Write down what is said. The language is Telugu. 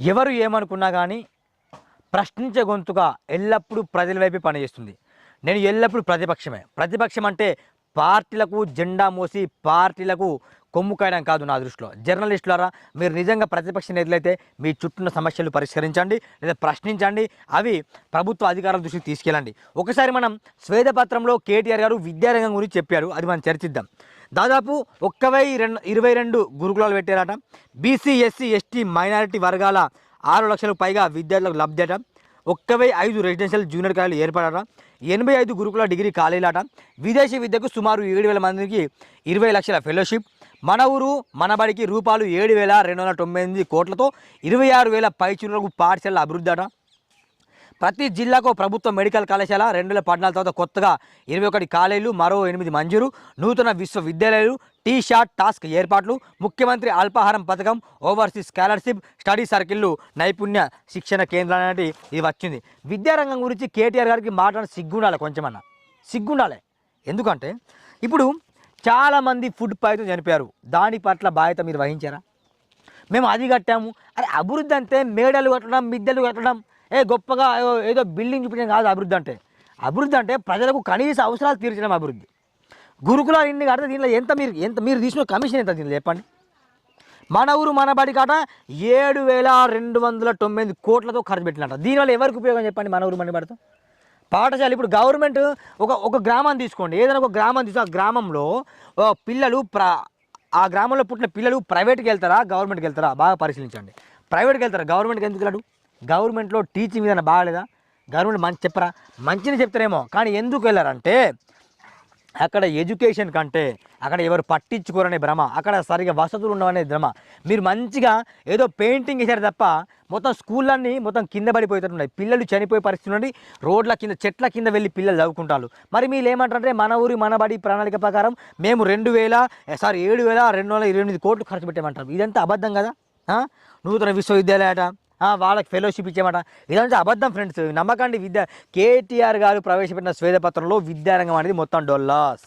ఎవరు ఏమనుకున్నా కానీ ప్రశ్నించే గొంతుగా ఎల్లప్పుడూ ప్రజల వైపే పనిచేస్తుంది. నేను ఎల్లప్పుడూ ప్రతిపక్షమే. ప్రతిపక్షం అంటే పార్టీలకు జెండా మోసి పార్టీలకు కొమ్ము కాయడం కాదు నా దృష్టిలో. జర్నలిస్టులారా మీరు నిజంగా ప్రతిపక్ష నేతలైతే మీ చుట్టూ సమస్యలు పరిష్కరించండి లేదా ప్రశ్నించండి అవి ప్రభుత్వ అధికారుల దృష్టికి తీసుకెళ్ళండి. ఒకసారి మనం స్వేదపత్రంలో కేటీఆర్ గారు విద్యారంగం గురించి చెప్పారు అది మనం చర్చిద్దాం. దాదాపు ఒక్క వెయ్యి రెండు ఇరవై రెండు గురుకులాలు పెట్టారట. బీసీ ఎస్సీ ఎస్టీ మైనారిటీ వర్గాల ఆరు లక్షలకు పైగా విద్యార్థులకు లబ్ధట ఒక్క వెయ్యి ఐదు రెసిడెన్షియల్ జూనియర్ కాలేజీలు ఏర్పడట. ఎనభై ఐదు గురుకుల డిగ్రీ కాలేజీలట. విదేశీ విద్యకు సుమారు ఏడు వేల మందికి ఇరవై లక్షల ఫెలోషిప్. మన ఊరు మన బడికి రూపాయలు ఏడు వేల రెండు వందల తొంభై ఎనిమిది కోట్లతో ఇరవై ఆరు వేల పైచులకు పాఠశాల అభివృద్ధి అట. ప్రతి జిల్లాకు ప్రభుత్వ మెడికల్ కళాశాల రెండు వేల పద్నాలుగు తర్వాత కొత్తగా ఇరవై ఒకటి కాలేజీలు మరో ఎనిమిది మంజూరు నూతన విశ్వవిద్యాలయాలు టీ షార్ట్ టాస్క్ ఏర్పాట్లు ముఖ్యమంత్రి అల్పాహారం పథకం ఓవర్సీస్ స్కాలర్షిప్ స్టడీ సర్కిళ్ళు నైపుణ్య శిక్షణ కేంద్రాలు అనేది ఇది వచ్చింది. విద్యారంగం గురించి కేటీఆర్ గారికి మాట్లాడిన సిగ్గుండాలి కొంచెమన్నా. సిగ్గుండాలి. ఎందుకంటే ఇప్పుడు చాలామంది ఫుడ్ పాయిజన్ చనిపోయారు. దాని పట్ల బాధ్యత మీరు వహించారా? మేము అది కట్టాము. అరే అభివృద్ధి అంటే మేడలు కట్టడం మిద్దెలు కట్టడం ఏ గొప్పగా ఏదో- బిల్డింగ్ చూపించడం కాదు అభివృద్ధి అంటే. అభివృద్ధి అంటే ప్రజలకు కనీస అవసరాలు తీర్చడం అభివృద్ధి. గురుకులాలు ఇన్ని కడితే దీనిలో ఎంత మీరు ఎంత మీరు తీసుకున్న కమిషన్ ఎంత దీనిలో చెప్పండి? మన ఊరు మన బడి కాట ఏడు వేల రెండు వందల తొమ్మిది కోట్లతో ఖర్చు పెట్టినట్ట దీనివల్ల ఎవరికి ఉపయోగం చెప్పండి మన ఊరు మన బడితో? పాఠశాల ఇప్పుడు గవర్నమెంట్ ఒక ఒక గ్రామాన్ని తీసుకోండి. ఏదైనా ఒక గ్రామం తీసుకో ఆ గ్రామంలో పిల్లలు ప్ర ఆ గ్రామంలో పుట్టిన పిల్లలు ప్రైవేట్కి వెళ్తారా గవర్నమెంట్కి వెళ్తారా? బాగా పరిశీలించండి. ప్రైవేట్కి వెళ్తారా గవర్నమెంట్కి ఎందుకు వెళ్ళాడు? గవర్నమెంట్లో టీచింగ్ విధానం బాగాలేదా? గవర్నమెంట్ మంచి చెప్పరా? మంచిని చెప్తారేమో. కానీ ఎందుకు వెళ్ళారంటే అక్కడ ఎడ్యుకేషన్ కంటే అక్కడ ఎవరు పట్టించుకోరనే భ్రమ. అక్కడ సరిగా వసతులు ఉండవనే భ్రమ. మీరు మంచిగా ఏదో పెయింటింగ్ వేశారు తప్ప మొత్తం స్కూళ్ళన్నీ మొత్తం కింద పడిపోతున్నాయి పిల్లలు చనిపోయే పరిస్థితి నుండి రోడ్ల కింద చెట్ల కింద వెళ్ళి పిల్లలు చదువుకుంటారు. మరి మీరు ఏమంటారంటే మన ఊరి మన బడి ప్రణాళిక ప్రకారం మేము రెండు వేల సారీ ఏడు వేల రెండు వందల ఇరవై ఎనిమిది కోట్లు ఖర్చు పెట్టామంటారు. ఇదంతా అబద్ధం కదా? నూతన విశ్వవిద్యాలయట వాళ్ళకి ఫెలోషిప్ ఇచ్చేమాట ఇదంటే అబద్ధం ఫ్రెండ్స్ నమ్మకండి విద్య. కేటీఆర్ గారు ప్రవేశపెట్టిన స్వేదపత్రంలో విద్యారంగం అనేది మొత్తం డొల్లాస్.